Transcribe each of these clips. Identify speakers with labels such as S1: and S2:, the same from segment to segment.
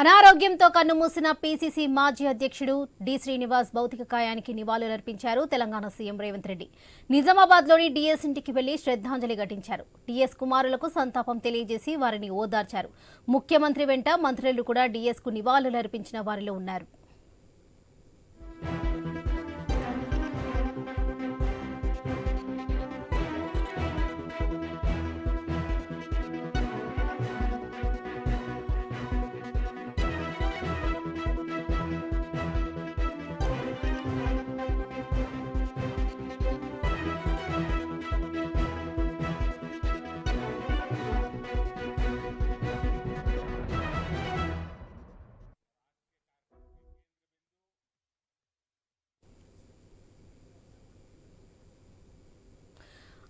S1: అనారోగ్యంతో కన్నుమూసిన పీసీసీ మాజీ అధ్యక్షుడు డి శ్రీనివాస్ భౌతిక కాయానికి నివాళులర్పించారు తెలంగాణ సీఎం రేవంత్ రెడ్డి. నిజామాబాద్లోని డిఎస్ ఇంటికి వెళ్ళి శ్రద్ధాంజలి ఘటించారు. డిఎస్ కుమారులకు సంతాపం తెలియజేసి వారిని ఓదార్చారు. ముఖ్యమంత్రి వెంట మంత్రులు కూడా డిఎస్కు నివాళులర్పించిన వారిలో ఉన్నారు.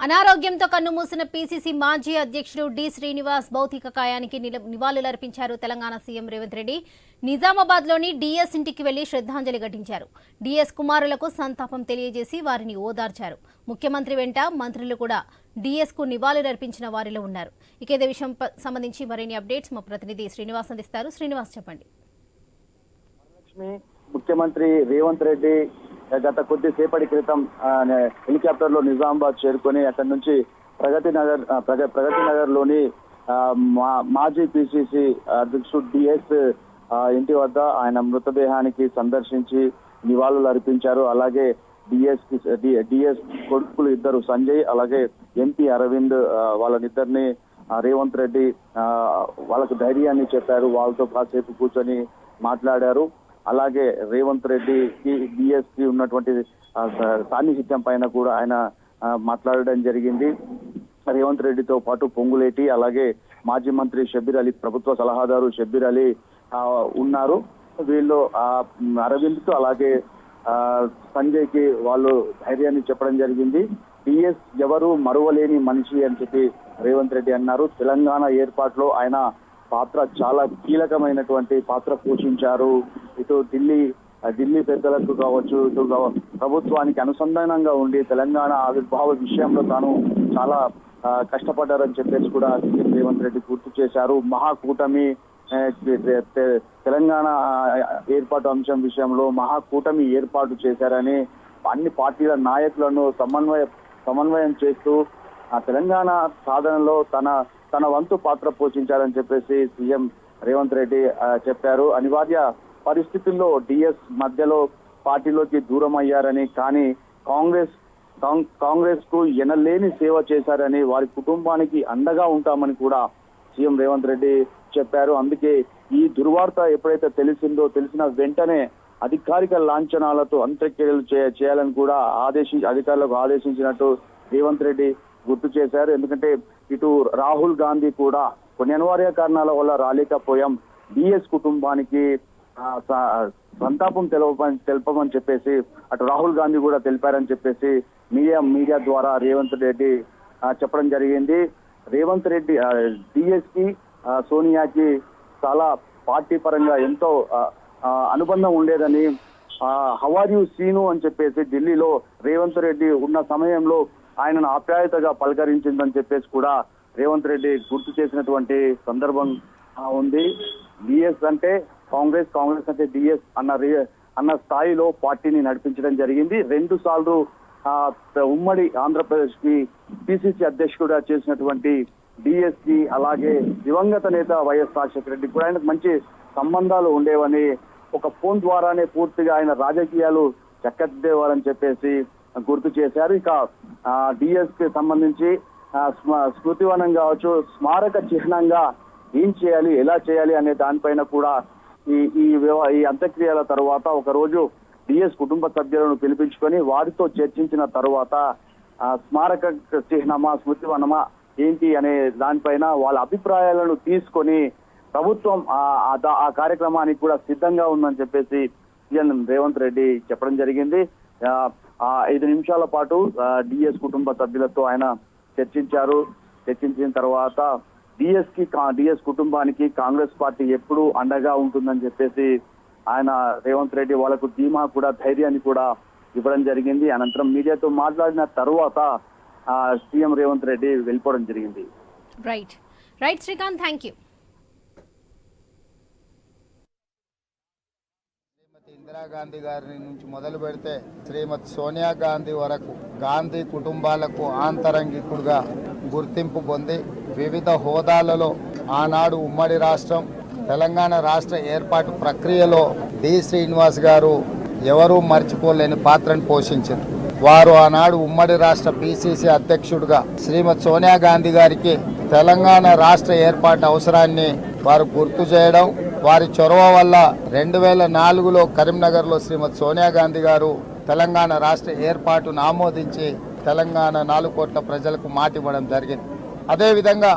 S1: అనారోగ్యంతో కన్నుమూసిన పీసీసీ మాజీ అధ్యక్షుడు డి శ్రీనివాస్ భౌతిక కాయానికి నిల- నివాళులర్పించారు తెలంగాణ సీఎం రేవంత్ రెడ్డి. నిజామాబాద్లోని డిఎస్ ఇంటికి వెళ్ళి శ్రద్ధాంజలి ఘటించారు. డిఎస్ కుమారులకు సంతాపం తెలియజేసి వారిని ఓదార్చారు. ముఖ్యమంత్రి వెంట మంత్రులు కూడా డిఎస్కు నివాళులర్పించిన వారిలో ఉన్నారు. ఇక ఇదే విషయం సంబంధించి మరిన్ని అప్డేట్స్ మా ప్రతినిధి శ్రీనివాస్ అందిస్తారు. శ్రీనివాస్ చెప్పండి.
S2: ముఖ్యమంత్రి రేవంత్ రెడ్డి గత కొద్దిసేపటి క్రితం హెలికాప్టర్లో నిజామాబాద్ చేరుకొని అక్కడి నుంచి ప్రగతి నగర్ ప్రగతి నగర్లోని మా- మాజీ పిసిసి అధ్యక్షుడు డిఎస్ ఇంటి వద్ద ఆయన మృతదేహానికి సందర్శించి నివాళులు అర్పించారు. అలాగే డిఎస్ డిఎస్ కొడుకులు ఇద్దరు సంజయ్ అలాగే ఎంపీ అరవింద్ వాళ్ళనిద్దరిని రేవంత్ రెడ్డి ఆ, వాళ్ళకు ధైర్యాన్ని చెప్పారు. వాళ్ళతో కాసేపు కూర్చొని మాట్లాడారు. అలాగే రేవంత్ రెడ్డికి బిఎస్ ఉన్నటువంటి సాన్నిహిత్యం పైన కూడా ఆయన మాట్లాడడం జరిగింది. రేవంత్ రెడ్డితో పాటు పొంగులేటి అలాగే మాజీ మంత్రి షబ్బీర్ అలీ ప్రభుత్వ సలహాదారు షబ్బీర్ అలీ ఉన్నారు. వీళ్ళు ఆ, అరవింద్ అలాగే ఆ, సంజయ్కి వాళ్ళు ధైర్యాన్ని చెప్పడం జరిగింది. బిఎస్ ఎవరు మరువలేని మనిషి అని చెప్పి రేవంత్ రెడ్డి అన్నారు. తెలంగాణ ఏర్పాటులో ఆయన పాత్ర చాలా కీలకమైనటువంటి పాత్ర పోషించారు. ఇటు ఢిల్లీ ఢిల్లీ పెద్దలకు కావచ్చు ఇటు ప్రభుత్వానికి అనుసంధానంగా ఉండి తెలంగాణ ఆవిర్భావ విషయంలో తాను చాలా కష్టపడ్డారని చెప్పేసి కూడా సీఎం రేవంత్ రెడ్డి గుర్తు చేశారు. మహాకూటమి తెలంగాణ ఏర్పాటు అంశం విషయంలో మహాకూటమి ఏర్పాటు చేశారని అన్ని పార్టీల నాయకులను సమన్వయ సమన్వయం చేస్తూ ఆ తెలంగాణ సాధనలో తన తన వంతు పాత్ర పోషించారని చెప్పేసి సీఎం రేవంత్ రెడ్డి చెప్పారు. అనివార్య పరిస్థితుల్లో డిఎస్ మధ్యలో పార్టీలోకి దూరం అయ్యారని కానీ కాంగ్రెస్ కాంగ్రెస్కు ఎనలేని సేవ చేశారని వారి కుటుంబానికి అండగా ఉంటామని కూడా సీఎం రేవంత్ రెడ్డి చెప్పారు. అందుకే ఈ దుర్వార్త ఎప్పుడైతే తెలిసిందో తెలిసిన వెంటనే అధికారిక లాంఛనాలతో అంత్యక్రియలు చేయాలని కూడా ఆదేశి అధికారులకు ఆదేశించినట్టు రేవంత్ రెడ్డి గుర్తు చేశారు. ఎందుకంటే ఇటు రాహుల్ గాంధీ కూడా కొన్ని అనివార్య కారణాల వల్ల రాలేకపోయాం. బిఎస్ కుటుంబానికి సంతాపం తెలపమని తెలపమని చెప్పేసి అటు రాహుల్ గాంధీ కూడా తెలిపారని చెప్పేసి మీడియా మీడియా ద్వారా రేవంత్ రెడ్డి చెప్పడం జరిగింది. రేవంత్ రెడ్డి డిఎస్పి సోనియాకి చాలా పార్టీ పరంగా ఎంతో అనుబంధం ఉండేదని హవార్యు సీను అని చెప్పేసి ఢిల్లీలో రేవంత్ రెడ్డి ఉన్న సమయంలో ఆయనను ఆప్యాయతగా పలకరించిందని చెప్పేసి కూడా రేవంత్ రెడ్డి గుర్తు చేసినటువంటి సందర్భం ఉంది. డిఎస్ అంటే కాంగ్రెస్ కాంగ్రెస్ అంటే డిఎస్ అన్న అన్న స్థాయిలో పార్టీని నడిపించడం జరిగింది. రెండు సార్లు ఉమ్మడి ఆంధ్రప్రదేశ్కి పిసిసి అధ్యక్షుడిగా చేసినటువంటి డిఎస్పి అలాగే దివంగత నేత వైఎస్ రాజశేఖర రెడ్డి కూడా ఆయనకు మంచి సంబంధాలు ఉండేవని ఒక ఫోన్ ద్వారానే పూర్తిగా ఆయన రాజకీయాలు చక్కదిద్దేవారని చెప్పేసి గుర్తు చేశారు. ఇక డిఎస్కి సంబంధించి స్మృతివనం కావచ్చు స్మారక చిహ్నంగా ఏం చేయాలి ఎలా చేయాలి అనే దానిపైన కూడా ఈ ఈ ఈ అంత్యక్రియల తర్వాత ఒక రోజు డిఎస్ కుటుంబ సభ్యులను పిలిపించుకొని వారితో చర్చించిన తర్వాత స్మారక చిహ్నమా స్మృతివనమా ఏంటి అనే దానిపైన వాళ్ళ అభిప్రాయాలను తీసుకొని ప్రభుత్వం ఆ దా- ఆ కార్యక్రమానికి కూడా సిద్ధంగా ఉందని చెప్పేసి సీఎం రేవంత్ రెడ్డి చెప్పడం జరిగింది. ఆ ఐదు నిమిషాల పాటు డిఎస్ కుటుంబ సభ్యులతో ఆయన చర్చించారు. చర్చించిన తర్వాత డిఎస్కి డిఎస్ కుటుంబానికి కాంగ్రెస్ పార్టీ ఎప్పుడూ అండగా ఉంటుందని చెప్పేసి ఆయన రేవంత్ రెడ్డి వాళ్ళకు ధీమా కూడా ధైర్యాన్ని కూడా ఇవ్వడం జరిగింది. అనంతరం మీడియాతో మాట్లాడిన తర్వాత ఆ, సీఎం రేవంత్ రెడ్డి వెళ్ళిపోవడం జరిగింది.
S1: Right right Srikanth thank you
S3: Indira Gandhi గారి నుంచి మొదలు పెడితే శ్రీమతి సోనియా గాంధీ వరకు గాంధీ కుటుంబాలకు ఆంతరంగికుడుగా గుర్తింపు పొంది వివిధ హోదాలలో ఆనాడు ఉమ్మడి రాష్ట్రం తెలంగాణ రాష్ట్ర ఏర్పాటు ప్రక్రియలో డి. శ్రీనివాస్ గారు ఎవరూ మర్చిపోలేని పాత్రను పోషించారు. వారు ఆనాడు ఉమ్మడి రాష్ట్ర పిసిసి అధ్యక్షుడిగా శ్రీమతి సోనియా గాంధీ గారికి తెలంగాణ రాష్ట్ర ఏర్పాటు అవసరాన్ని వారు గుర్తు చేయడం వారి చొరవ వల్ల రెండు వేల నాలుగులో కరీంనగర్లో శ్రీమతి సోనియా గాంధీ గారు తెలంగాణ రాష్ట్ర ఏర్పాటును ఆమోదించి తెలంగాణ నాలుగు కోట్ల ప్రజలకు మాటివ్వడం జరిగింది. అదేవిధంగా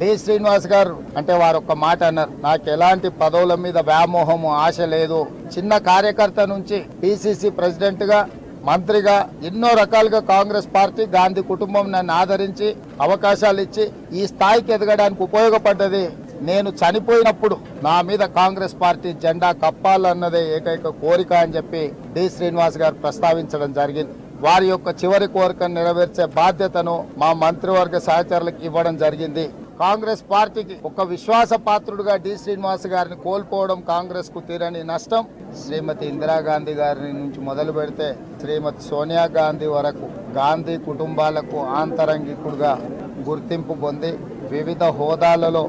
S3: డి. శ్రీనివాస్ గారు అంటే వారు ఒక మాట అన్నారు. నాకు ఎలాంటి పదవుల మీద వ్యామోహము ఆశ లేదు. చిన్న కార్యకర్త నుంచి పిసిసి ప్రెసిడెంట్గా మంత్రిగా ఎన్నో రకాలుగా కాంగ్రెస్ పార్టీ గాంధీ కుటుంబం నన్ను ఆదరించి అవకాశాలు ఇచ్చి ఈ స్థాయికి ఎదగడానికి ఉపయోగపడ్డది. నేను చనిపోయినప్పుడు నా మీద కాంగ్రెస్ పార్టీ జెండా కప్పాలన్నదే ఏకైక కోరిక అని చెప్పి డి. శ్రీనివాస్ గారు ప్రస్తావించడం జరిగింది. వారి యొక్క చివరి కోరికను నెరవేర్చే బాధ్యతను మా మంత్రివర్గ సహచరులకు ఇవ్వడం జరిగింది. కాంగ్రెస్ పార్టీకి ఒక విశ్వాస పాత్రుడుగా డి శ్రీనివాస్ గారిని కోల్పోవడం కాంగ్రెస్కు తీరని నష్టం శ్రీమతి ఇందిరాగాంధీ గారి నుంచి మొదలు పెడితే శ్రీమతి సోనియా గాంధీ వరకు గాంధీ కుటుంబాలకు ఆంతరంగికుడుగా గుర్తింపు పొంది వివిధ హోదాలలో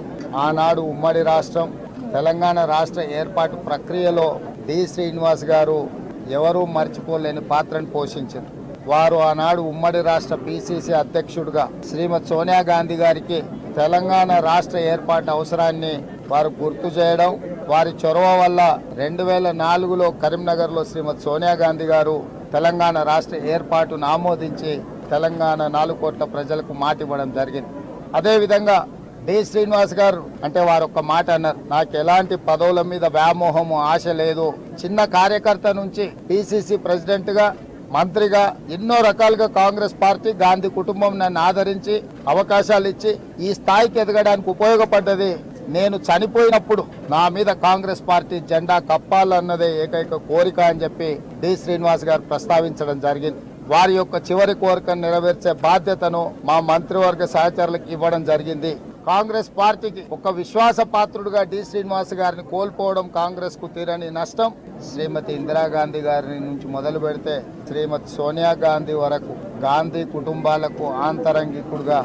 S3: ఆనాడు ఉమ్మడి రాష్ట్రం తెలంగాణ రాష్ట్ర ఏర్పాటు ప్రక్రియలో డి శ్రీనివాస్ గారు ఎవరూ మర్చిపోలేని పాత్రను పోషించారు. వారు ఆనాడు ఉమ్మడి రాష్ట్ర పిసిసి అధ్యక్షుడిగా శ్రీమతి సోనియా గాంధీ గారికి తెలంగాణ రాష్ట్ర ఏర్పాటు అవసరాన్ని వారు గుర్తు చేయడం వారి చొరవ వల్ల రెండు వేల నాలుగులో కరీంనగర్లో శ్రీమతి సోనియా గాంధీ గారు తెలంగాణ రాష్ట్ర ఏర్పాటును ఆమోదించి తెలంగాణ నాలుగు కోట్ల ప్రజలకు మాట ఇవ్వడం జరిగింది. అదేవిధంగా డి. శ్రీనివాస్ గారు అంటే వారు ఒక మాట అన్నారు నాకు ఎలాంటి పదవుల మీద వ్యామోహము ఆశ లేదు. చిన్న కార్యకర్త నుంచి పిసిసి ప్రెసిడెంట్గా మంత్రిగా ఎన్నో రకాలుగా కాంగ్రెస్ పార్టీ గాంధీ కుటుంబం నన్ను ఆదరించి అవకాశాలు ఇచ్చి ఈ స్థాయికి ఎదగడానికి ఉపయోగపడ్డది. నేను చనిపోయినప్పుడు నా మీద కాంగ్రెస్ పార్టీ జెండా కప్పాలన్నదే ఏకైక కోరిక అని చెప్పి డి. శ్రీనివాస్ గారు ప్రస్తావించడం జరిగింది. వారి యొక్క చివరి కోరికను నెరవేర్చే బాధ్యతను మా మంత్రివర్గ సహచరులకు ఇవ్వడం జరిగింది. కాంగ్రెస్ పార్టీకి ఒక విశ్వాస పాత్రుడుగా డి శ్రీనివాస్ గారిని కోల్పోవడం కాంగ్రెస్కు తీరని నష్టం. శ్రీమతి ఇందిరాగాంధీ గారి నుంచి మొదలు పెడితే శ్రీమతి సోనియా గాంధీ వరకు గాంధీ కుటుంబాలకు ఆంతరంగికుడుగా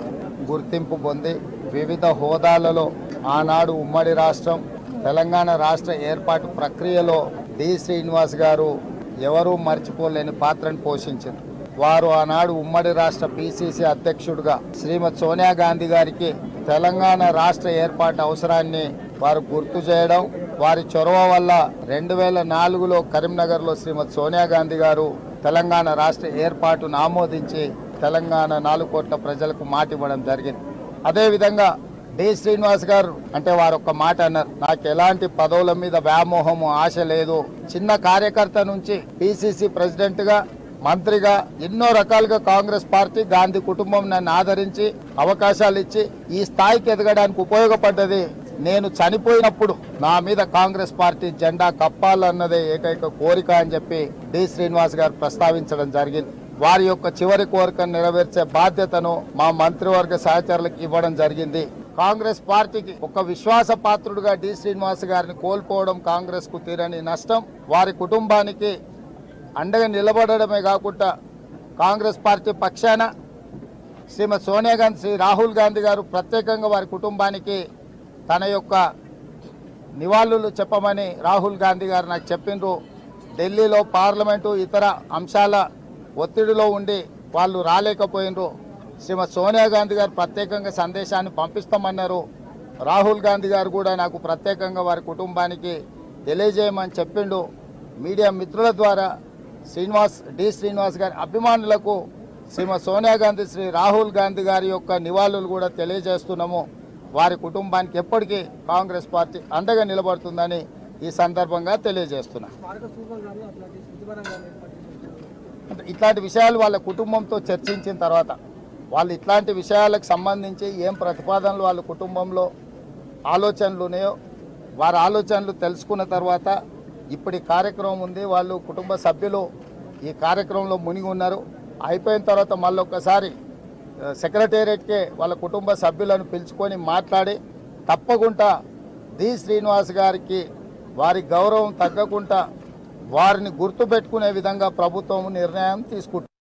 S3: గుర్తింపు పొంది వివిధ హోదాలలో ఆనాడు ఉమ్మడి రాష్ట్రం తెలంగాణ రాష్ట్ర ఏర్పాటు ప్రక్రియలో డి శ్రీనివాస్ గారు ఎవరూ మర్చిపోలేని పాత్రను పోషించారు. వారు ఆనాడు ఉమ్మడి రాష్ట్ర పిసిసి అధ్యక్షుడిగా శ్రీమతి సోనియా గాంధీ గారికి తెలంగాణ రాష్ట్ర ఏర్పాటు అవసరాన్ని వారు గుర్తు చేయడం వారి చొరవ వల్ల రెండు వేల నాలుగులో కరీంనగర్లో శ్రీమతి సోనియా గాంధీ గారు తెలంగాణ రాష్ట్ర ఏర్పాటును ఆమోదించి తెలంగాణ నాలుగు కోట్ల ప్రజలకు మాట ఇవ్వడం జరిగింది. అదేవిధంగా డి. శ్రీనివాస్ గారు అంటే వారు ఒక మాట అన్నారు. నాకు ఎలాంటి పదవుల మీద వ్యామోహము ఆశ లేదు. చిన్న కార్యకర్త నుంచి పిసిసి ప్రెసిడెంట్గా మంత్రిగా ఎన్నో రకాలుగా కాంగ్రెస్ పార్టీ గాంధీ కుటుంబం నన్ను ఆదరించి అవకాశాలు ఇచ్చి ఈ స్థాయికి ఎదగడానికి ఉపయోగపడ్డది. నేను చనిపోయినప్పుడు నా మీద కాంగ్రెస్ పార్టీ జెండా కప్పాలన్నదే ఏకైక కోరిక అని చెప్పి డి. శ్రీనివాస్ గారు ప్రస్తావించడం జరిగింది. వారి యొక్క చివరి కోరికను నెరవేర్చే బాధ్యతను మా మంత్రివర్గ సహచరులకు ఇవ్వడం జరిగింది. కాంగ్రెస్ పార్టీకి ఒక విశ్వాస పాత్రుడుగా డి. శ్రీనివాస్ గారిని కోల్పోవడం కాంగ్రెస్కు తీరని నష్టం. వారి కుటుంబానికి అండగా నిలబడడమే కాకుండా కాంగ్రెస్ పార్టీ పక్షాన శ్రీమతి సోనియా గాంధీ శ్రీ రాహుల్ గాంధీ గారు ప్రత్యేకంగా వారి కుటుంబానికి తన యొక్క నివాళులు చెప్పమని రాహుల్ గాంధీ గారు నాకు చెప్పిండ్రు. ఢిల్లీలో పార్లమెంటు ఇతర అంశాల ఒత్తిడిలో ఉండి వాళ్ళు రాలేకపోయినరు శ్రీమతి సోనియా గాంధీ గారు ప్రత్యేకంగా సందేశాన్ని పంపిస్తామన్నారు. రాహుల్ గాంధీ గారు కూడా నాకు ప్రత్యేకంగా వారి కుటుంబానికి తెలియజేయమని చెప్పిండు. మీడియా మిత్రుల ద్వారా శ్రీనివాస్ డి. శ్రీనివాస్ గారి అభిమానులకు శ్రీమ సోనియా గాంధీ శ్రీ రాహుల్ గాంధీ గారి యొక్క నివాళులు కూడా తెలియజేస్తున్నాము. వారి కుటుంబానికి ఎప్పటికీ కాంగ్రెస్ పార్టీ అండగా నిలబడుతుందని ఈ సందర్భంగా తెలియజేస్తున్నా. అంటే ఇట్లాంటి విషయాలు వాళ్ళ కుటుంబంతో చర్చించిన తర్వాత వాళ్ళు ఇట్లాంటి విషయాలకు సంబంధించి ఏం ప్రతిపాదనలు వాళ్ళ కుటుంబంలో ఆలోచనలు ఉన్నాయో వారి ఆలోచనలు తెలుసుకున్న తర్వాత ఇప్పుడు ఈ కార్యక్రమం ఉంది. వాళ్ళు కుటుంబ సభ్యులు ఈ కార్యక్రమంలో మునిగి ఉన్నారు. అయిపోయిన తర్వాత మళ్ళీ ఒక్కసారి సెక్రటేరియట్కే వాళ్ళ కుటుంబ సభ్యులను పిలుచుకొని మాట్లాడి తప్పకుండా డి. శ్రీనివాస్ గారికి వారి గౌరవం తగ్గకుండా వారిని గుర్తుపెట్టుకునే విధంగా ప్రభుత్వం నిర్ణయం తీసుకుంటుంది.